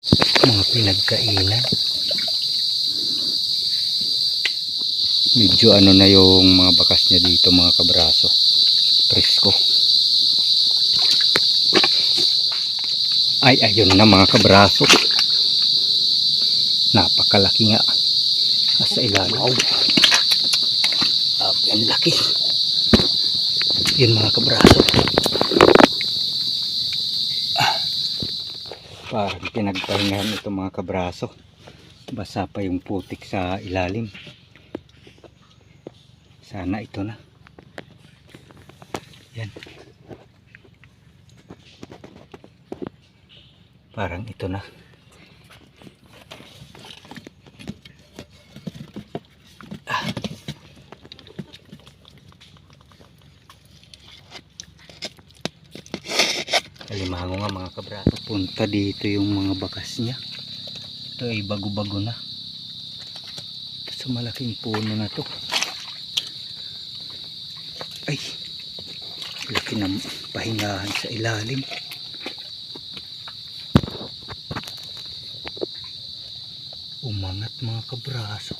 mga pinagkainan. Medyo ano na yung mga bakas niya dito mga kabraso. Presko. Ay, ayun na mga kabraso. Napakalaki nga. Nasa ilalim. Ah, ang laki. Yun mga kabraso. Parang pinagpahingahan ito mga kabraso. Basa pa yung putik sa ilalim. Sana ito na. Yan. Parang ito na. Ah. Kalimango nga mga. Punta dito yung mga bakas niya. Ito ay bago-bago na. Ito sa malaking puno na to. Ay. Laki ng pahingahan sa ilalim. Umangat mga kabraso.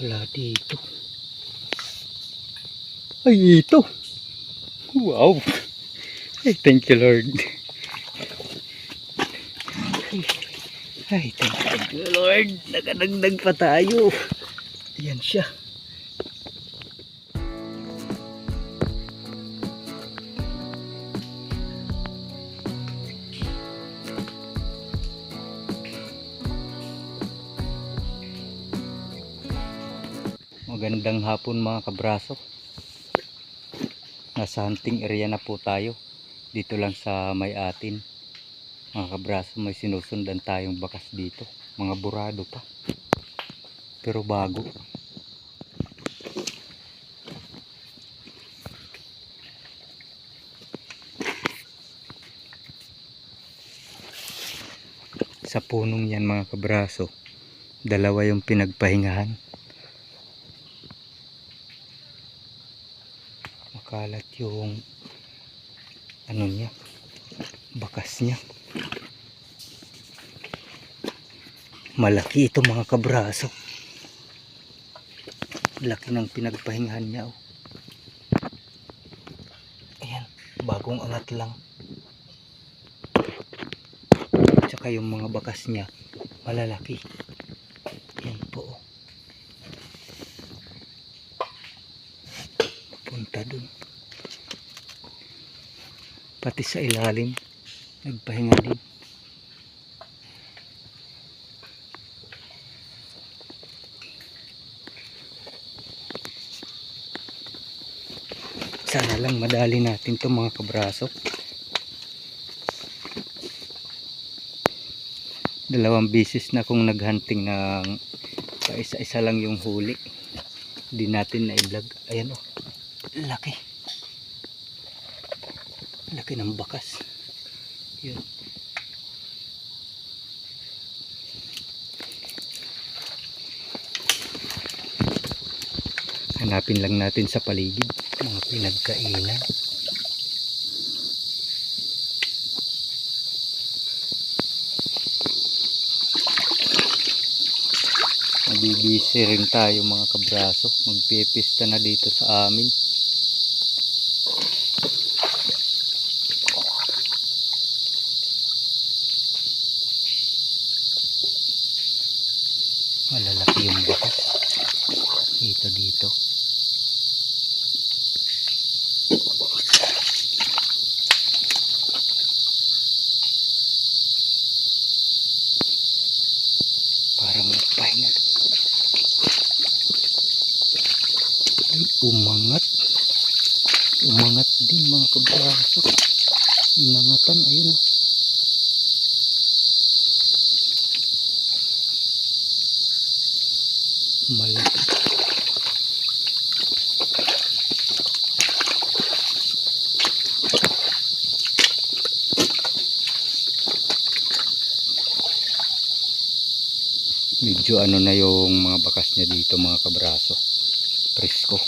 Wala dito. Ay, ito. Wow. Ay, thank you, Lord. Ay, thank you, Lord. Nagadagdag pa tayo. Ayan siya. Magandang hapon mga kabraso. Nasa hunting area na po tayo. Dito lang sa may atin. Mga kabraso may sinusundan tayong bakas dito. Mga burado pa. Pero bago. Sa punong yan mga kabraso. Dalawa yung pinagpahingahan. makalat yung ano niya bakas niya malaki ito mga kabraso. Laki ng pinagpahingahan niya oh. ayan bagong angat lang. Tsaka yung mga bakas niya malalaki. Yan po oh. punta dun. Pati sa ilalim nagpahinga din sana lang madali natin to mga kabraso. Dalawang bisis na kung naghunting ng paisa-isa lang yung huli. Hindi natin na i-vlog ayan oh. Laki. Laki ng bakas. Yun hanapin lang natin sa paligid mga pinagkainan Mabibisi rin tayo mga kabraso. Magpipista na dito sa amin. Malalaki yung bakas. Dito dito. Para magpahinga. Ay, umangat. Umangat din mga kabraso. Inangatan, ayun. oh. Malaki. Medyo ano na yung mga bakas niya dito mga kabraso presko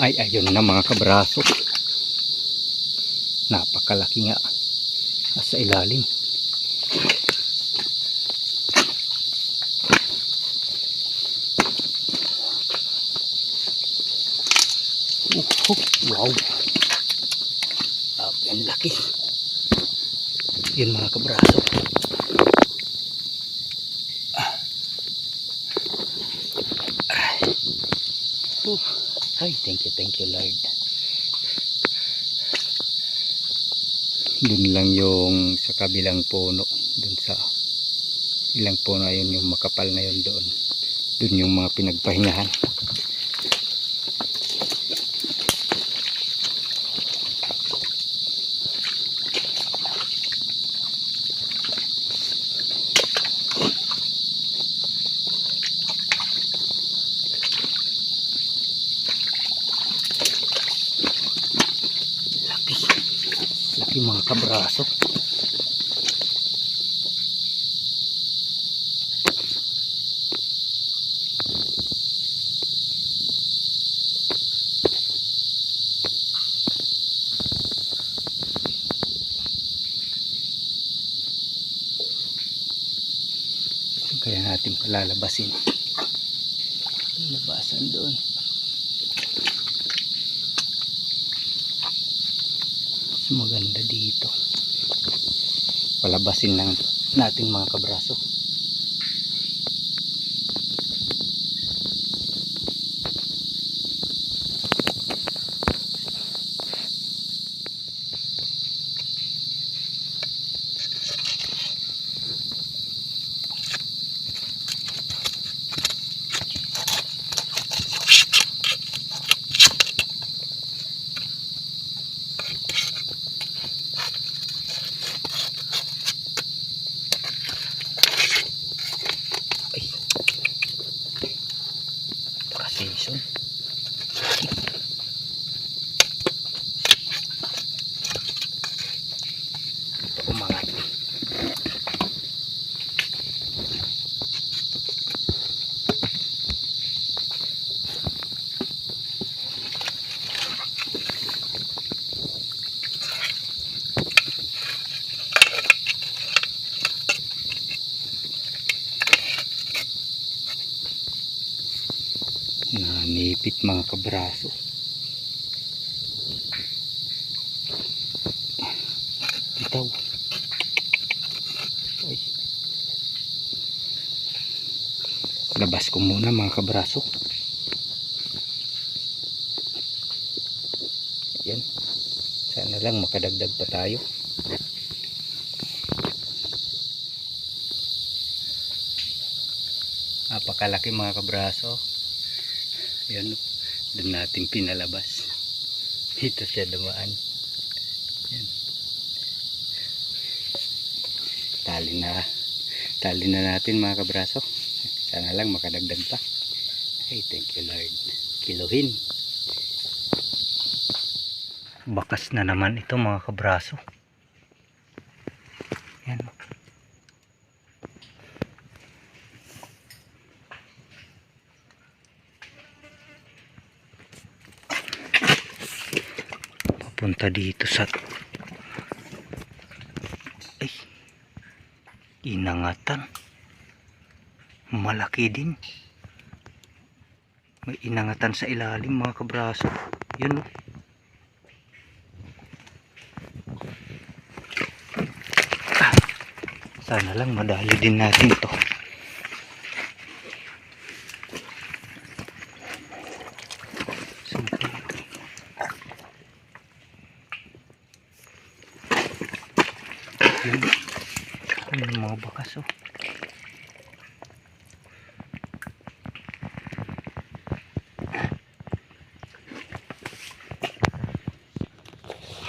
ay. Ayun na mga kabraso. Napakalaki nga. Sa ilalim. Wow. Ah, ang laki. Yun mga kabraso. Ah. Uh, ay, thank you, thank you Lord. Dun lang yung sa kabilang puno. Dun sa ilang puno ayun yung makapal na yun doon. Dun yung mga pinagpahingahan. Laki. Laki mga kabraso. Kaya natin palalabasin. Labasan doon. Mas maganda dito. Palabasin lang natin mga kabraso. Ay. Naka-season. Ito umangat. Nanipit mga kabraso. Bitaw. Ay. Labas ko muna mga kabraso. Yan. Sana lang makadagdag pa tayo. Napakalaki mga kabraso. Yan, doon natin pinalabas. Dito siya dumaan. Yan. Tali na. Tali na natin mga kabraso. Lang makadagdag pa. Hey, thank you Lord. Kiluhin. Bakas na naman ito mga kabraso. Yan. papunta dito sa ay inangatan malaki din may inangatan sa ilalim mga kabraso yun oh. Ah, sana lang madali din natin to. Yun. Yung mga bakas oh.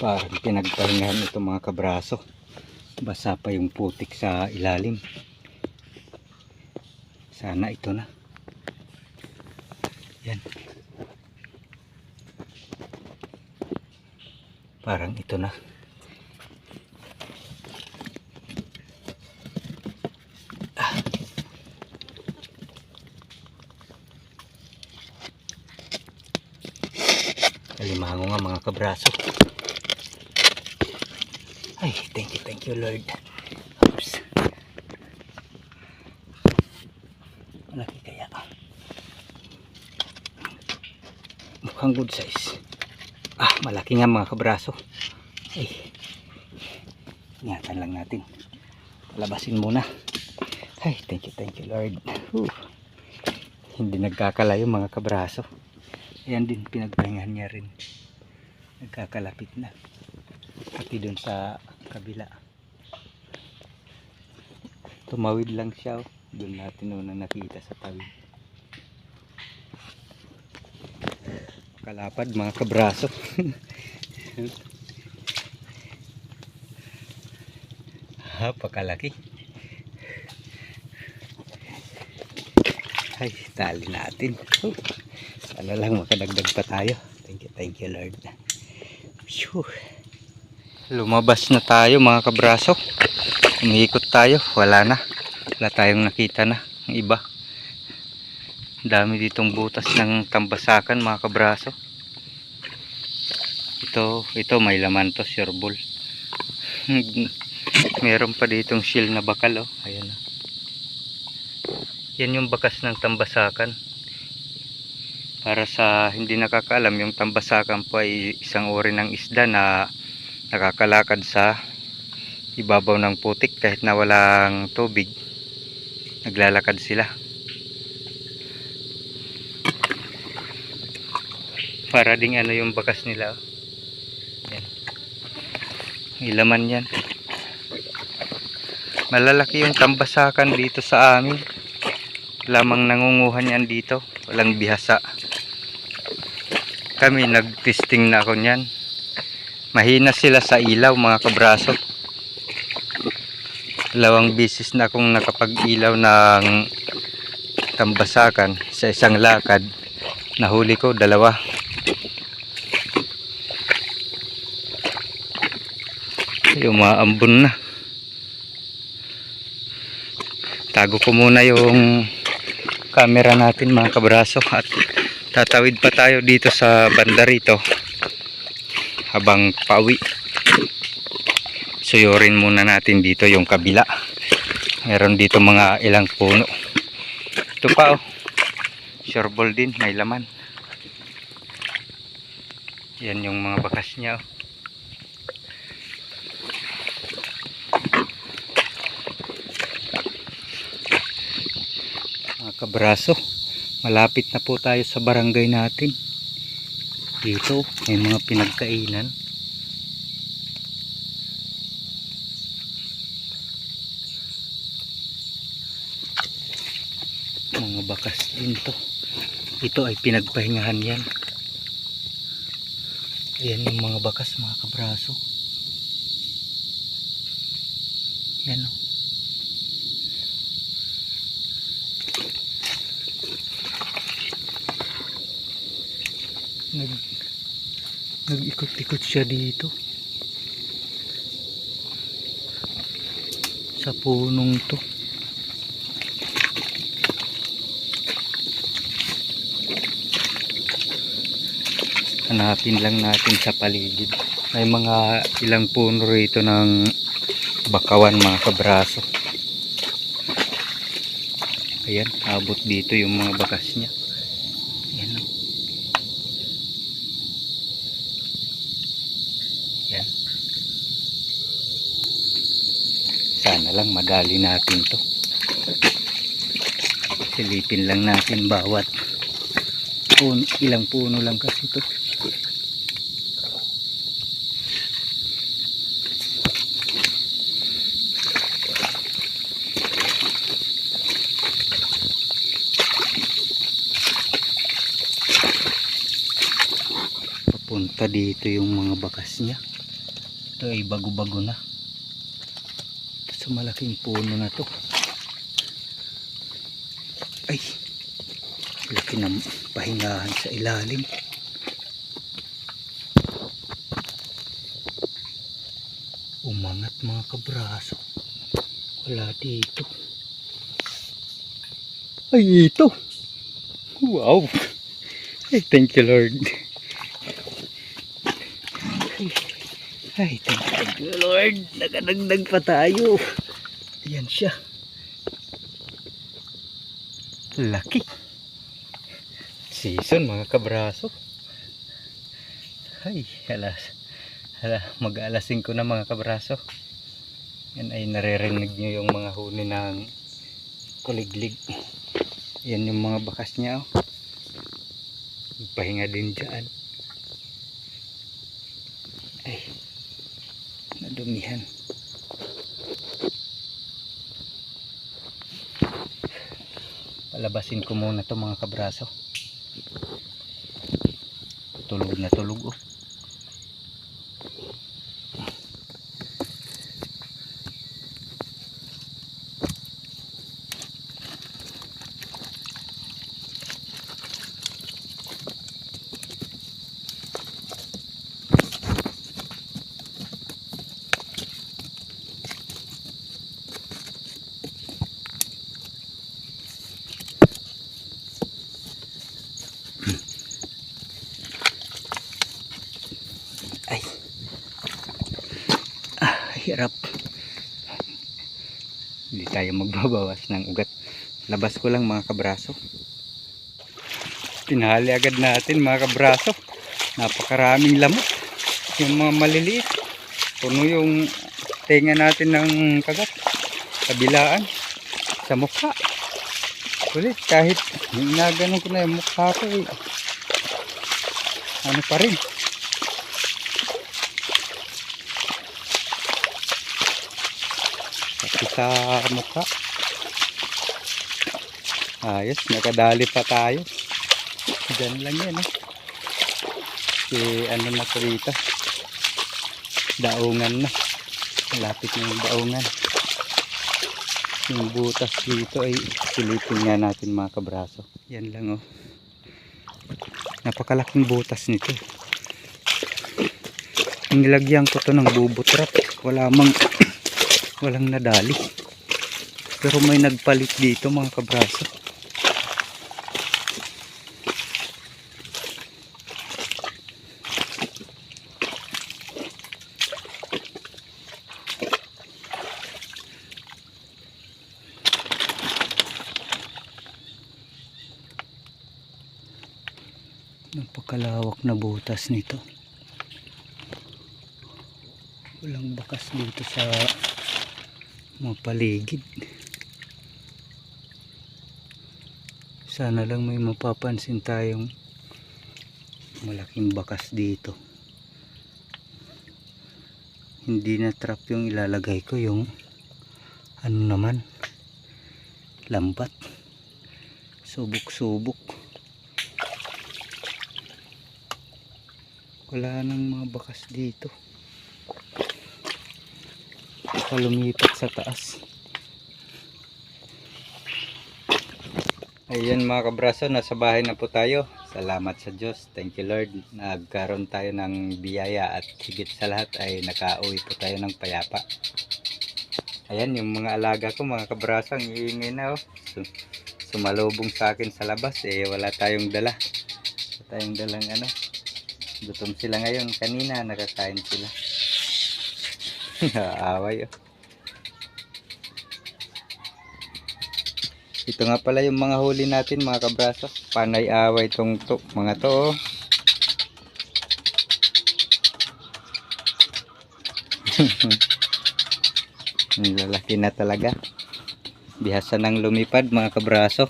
Parang pinagpahingahan ito mga kabraso. Basa pa yung putik sa ilalim. Sana ito na. Yan. Parang ito na. Umango nga mga kabraso. Ay, thank you, thank you Lord. Oops. Malaki kaya. Mukhang good size. Ah, malaki nga mga kabraso. Ay. Ingatan lang natin. Palabasin muna. Ay, thank you, thank you Lord. Whew. Hindi nagkakalayo mga kabraso. Ayan din, pinagpahingahan niya rin. Nagkakalapit na. Pati dun sa kabila. Tumawid lang siya. Oh. Doon natin unang nakita sa tawid. Kalapad mga kabraso. Hapakalaki. Ay, tali natin. Oh. Sana lang makadagdag pa tayo. Thank you, thank you Lord. Phew. Lumabas na tayo mga kabraso. Umiikot tayo. Wala na. Wala tayong nakita na. Ang iba. Dami ditong butas ng tambasakan mga kabraso. Ito, ito may laman to, sure bull. Meron pa ditong shield na bakal oh. Ayan oh. Yan yung bakas ng tambasakan. Para sa hindi nakakaalam, yung tambasakan po ay isang uri ng isda na nakakalakad sa ibabaw ng putik kahit na walang tubig. Naglalakad sila. Para ding ano yung bakas nila. oh. Yan. Ilaman yan. Malalaki yung tambasakan dito sa amin lamang nangunguhan yan dito walang bihasa kami nagtesting na ako niyan mahina sila sa ilaw mga kabraso. Dalawang bisis na akong nakapag ilaw ng tambasakan sa isang lakad. Nahuli ko dalawa. Yung mga ambon na. Tago ko muna yung camera natin mga kabraso at tatawid pa tayo dito sa banda rito habang pauwi. Suyurin muna natin dito yung kabila. Meron dito mga ilang puno. Ito pa oh. Sure ball din may laman. Yan yung mga bakas niya oh. mga kabraso malapit na po tayo sa barangay natin dito. May mga pinagkainan. Mga bakas din to. Ito ay pinagpahingahan yan. Ayan yung mga bakas mga kabraso. Yan o nag-ikot-ikot siya dito. Sa punong to. Hanapin lang natin sa paligid. May mga ilang puno rito ng bakawan mga kabraso. Ayan abot dito yung mga bakas niya ayan o Yan. Sana lang madali natin to. Silipin lang natin bawat puno, ilang puno lang kasi to. Papunta dito yung mga bakas niya. Ito ay bago-bago na. Sa malaking puno na to. Ay, laki ng pahingahan sa ilalim. Umangat mga kabraso. Wala dito. Ay, ito. Wow. Ay, thank you Lord. Ay, thank you Lord. Nagadagdag pa tayo. Ayan siya. Laki. Season mga kabraso. Ay, alas. Hala, mag-alas 5 na mga kabraso. Yan ay naririnig nyo yung mga huni ng kuliglig. Yan yung mga bakas niya. Oh. Pahinga din dyan. Nadumihan. Palabasin ko muna to mga kabraso. Tulog na tulog oh. Ay. Ah, hirap. Hindi tayo magbabawas ng ugat. Labas ko lang mga kabraso. Tinali agad natin mga kabraso. Napakaraming lamok. Yung mga maliliit. Puno yung tenga natin ng kagat. Kabilaan. Sa mukha. Ulit kahit naganon ko na yung mukha ko eh. Ano pa rin. Pati sa mukha. Ayos, nakadali pa tayo. Diyan lang yan eh. Si ano na to dito. Daungan na. Malapit na yung daungan. Yung butas dito ay silipin nga natin mga kabraso. Yan lang oh. Napakalaking butas nito. Nilagyan ko to ng bubutrap. Wala mang walang nadali pero may nagpalit dito mga kabraso butas nito. Walang bakas dito sa mga paligid. Sana lang may mapapansin tayong malaking bakas dito. Hindi na trap yung ilalagay ko yung ano naman lambat. Subok subok wala nang mga bakas dito baka lumipat sa taas Ayan mga kabraso, nasa bahay na po tayo. Salamat sa Diyos. Thank you Lord. Nagkaroon tayo ng biyaya at higit sa lahat ay nakauwi po tayo ng payapa. Ayan yung mga alaga ko mga kabraso, ang iingay na oh. Sum- Sumalubong sa akin sa labas eh wala tayong dala. Wala tayong dalang ano. Gutom sila ngayon. Kanina nakakain sila. Aaway oh. Ito nga pala yung mga huli natin mga kabraso. Panay away tong to, mga to. oh. Lalaki na talaga. Bihasa ng lumipad mga kabraso.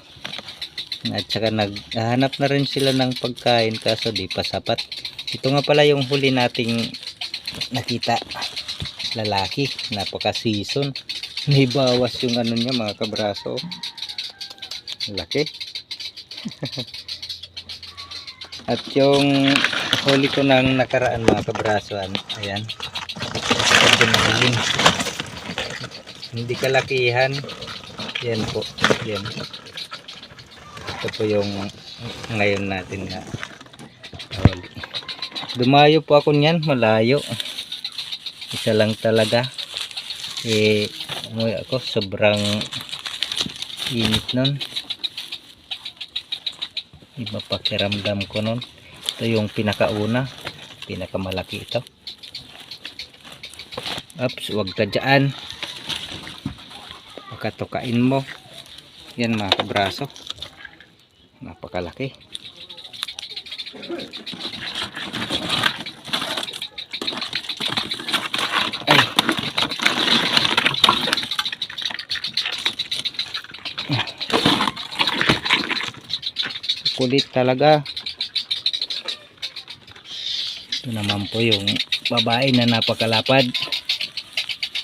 At saka naghahanap na rin sila ng pagkain kaso di pa sapat. Ito nga pala yung huli nating nakita. Lalaki. Napaka season. May bawas yung ano niya mga kabraso. Laki. At yung huli ko ng nakaraan mga kabrasuan, ayan. Ito na Hindi kalakihan. Yan po. Yan. Ito po yung ngayon natin na huli. Dumayo po ako niyan, malayo. Isa lang talaga. Eh, umuwi ako, sobrang init nun iba pakiramdam ko nun ito yung pinakauna pinakamalaki ito Oops, huwag ka dyan. Baka tukain mo. Yan mga kabraso. Napakalaki. Kulit talaga. Ito naman po yung babae na napakalapad.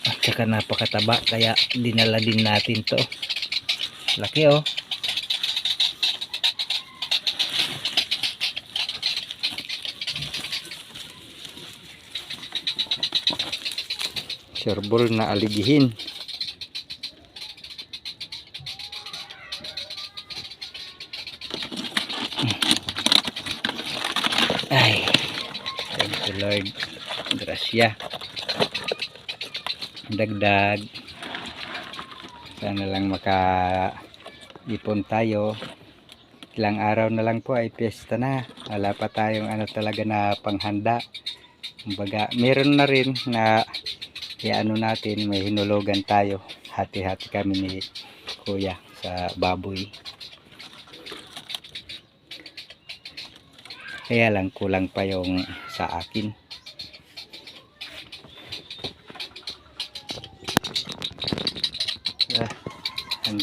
At saka napakataba kaya dinala din natin to. Laki oh. Serbol na aligihin. Ay. Thank you Lord. Grasya. Dagdag. Sana lang maka ipon tayo. Ilang araw na lang po ay piyesta na. Wala pa tayong ano talaga na panghanda. Kumbaga, meron na rin na ano natin, may hinulogan tayo. Hati-hati kami ni Kuya sa baboy. Kaya lang kulang pa yung sa akin. Ah,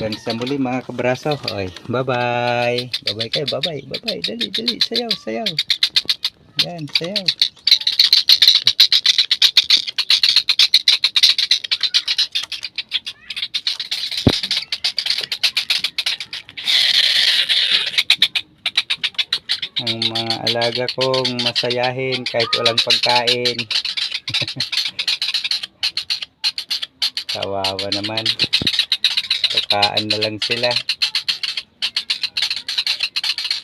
hanggang sa muli mga kabraso. Oy, bye-bye. Bye-bye kayo, bye-bye. Bye-bye. Dali, dali. Sayaw, sayaw. Yan, sayaw. ang mga alaga kong masayahin kahit walang pagkain. Kawawa naman. Kakaan na lang sila.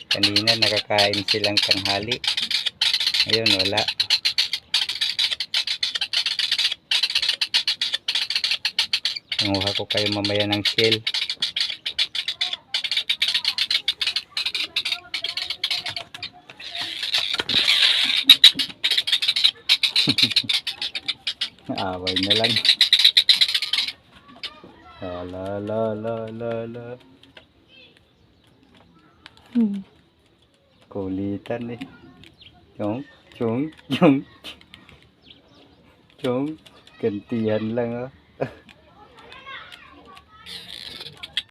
Kanina nakakain silang tanghali. Ngayon wala. Nanguha ko kayo mamaya ng shell. Away na lang. lơ lơ lơ lơ ừ. lơ cổ li tân đi. Chống chống chống chống cần tiền lần á.